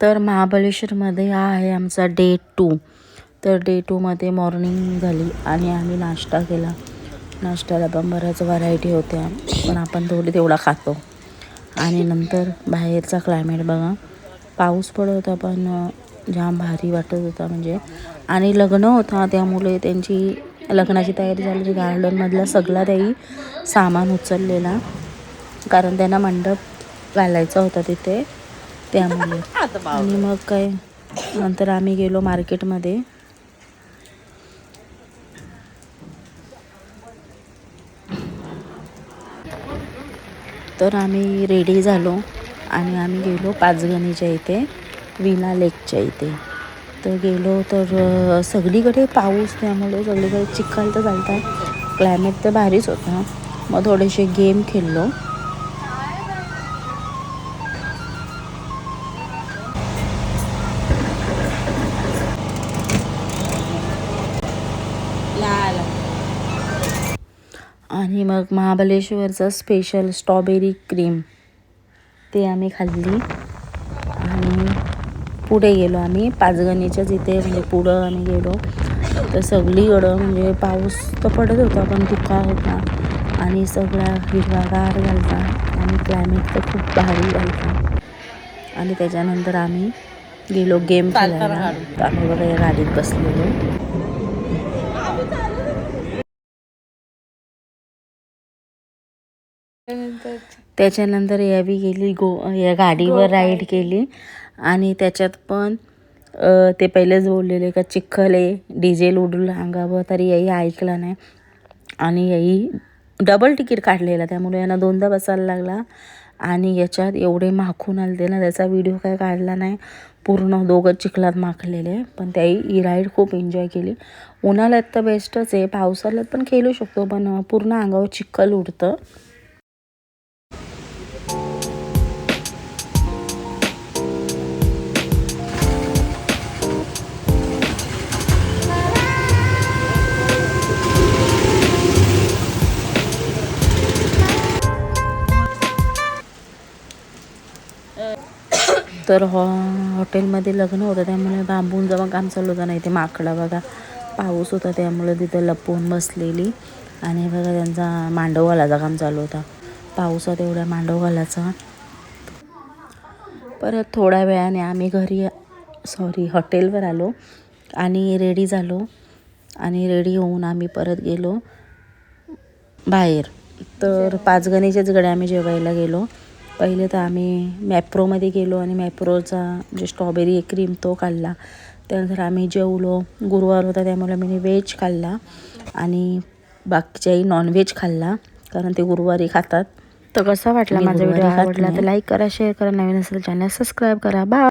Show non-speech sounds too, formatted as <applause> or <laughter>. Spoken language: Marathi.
तर महाबळेश्वरमध्ये हा आहे आमचा डे टू तर डे टूमध्ये मॉर्निंग झाली आणि आम्ही नाश्ता केला. नाश्त्याला पण बऱ्याच व्हरायटी होत्या पण आपण थोडी तेवढा खातो. आणि नंतर बाहेरचा क्लायमेट बघा. पाऊस पडत होता पण जाम भारी वाटत होता म्हणजे. आणि लग्न होता त्यामुळे त्यांची लग्नाची तयारी झाली. म्हणजे गार्डनमधला सगळा त्याही सामान उचललेला. कारण त्यांना मंडप घालायचा होता तिथे. त्यामुळे. <laughs> आणि मग काय नंतर आम्ही गेलो मार्केटमध्ये. तर आम्ही रेडी झालो आणि आम्ही गेलो पाचगणीच्या इथे विना लेकच्या इथे. तर गेलो तर सगळीकडे पाऊस त्यामुळे सगळीकडे चिखल तर चालता क्लायमेट तर भारीच होता. मग थोडेसे गेम खेळलो. आणि मग महाबळेश्वरचं स्पेशल स्ट्रॉबेरी क्रीम ते आम्ही खाल्ली. आणि पुढे गेलो आम्ही. पाचगणीच्याच इथे म्हणजे पुढं आम्ही गेलो. तर सगळीकडं म्हणजे पाऊस तर पडत होता पण धुका होता. आणि सगळा हिरवागार घालता आणि क्लायमेट तर खूप भारी घालता आणि त्याच्यानंतर आम्ही गेलो गेम खेळायला. आम्ही या गाडीत बसलेलो. त्याच्यानंतर यावी गेली गो या गाडीवर राईड केली. आणि त्याच्यात पण ते पहिलेच बोललेले का चिखल आहे डिझेल उडून अंगावर तरी याही ऐकला नाही. आणि याही डबल तिकीट काढलेला त्यामुळे यांना दोनदा बसायला लागला. आणि याच्यात एवढे माखून आलते ना त्याचा व्हिडिओ काय काढला नाही. पूर्ण दोघं चिखलात माखलेले पण त्याही ही राईड खूप एन्जॉय केली. उन्हाळ्यात तर बेस्टच आहे पावसाळ्यात पण खेळू शकतो पण पूर्ण अंगावर चिखल उडतं. तर हॉ हॉटेलमध्ये लग्न होतं त्यामुळे बांबून जेव्हा काम चालू होतं नाही ते माकडा बघा पाऊस होता त्यामुळे तिथं लपवून बसलेली. आणि बघा त्यांचा मांडव घालायचा काम चालू होता. पावसात एवढ्या मांडव घालायचा परत थोड्या वेळाने आम्ही घरी सॉरी हॉटेलवर आलो आणि रेडी झालो. आणि रेडी होऊन आम्ही परत गेलो बाहेर. तर पाचगणीच्याच गड्या आम्ही जेवायला गेलो. पहिले तर आम्ही मॅप्रोमध्ये गेलो आणि मॅप्रोचा जे स्ट्रॉबेरी क्रीम तो खाल्ला त्यानंतर आम्ही जेवलो. गुरुवार होता त्यामुळे मी व्हेज खाल्ला आणि बाकीच्याही नॉनव्हेज खाल्ला कारण ते गुरुवारी खातात. तर कसा वाटला माझा व्हिडिओ आवडला तर. लाईक करा शेअर करा. नवीन असेल चॅनल सबस्क्राईब करा. बाय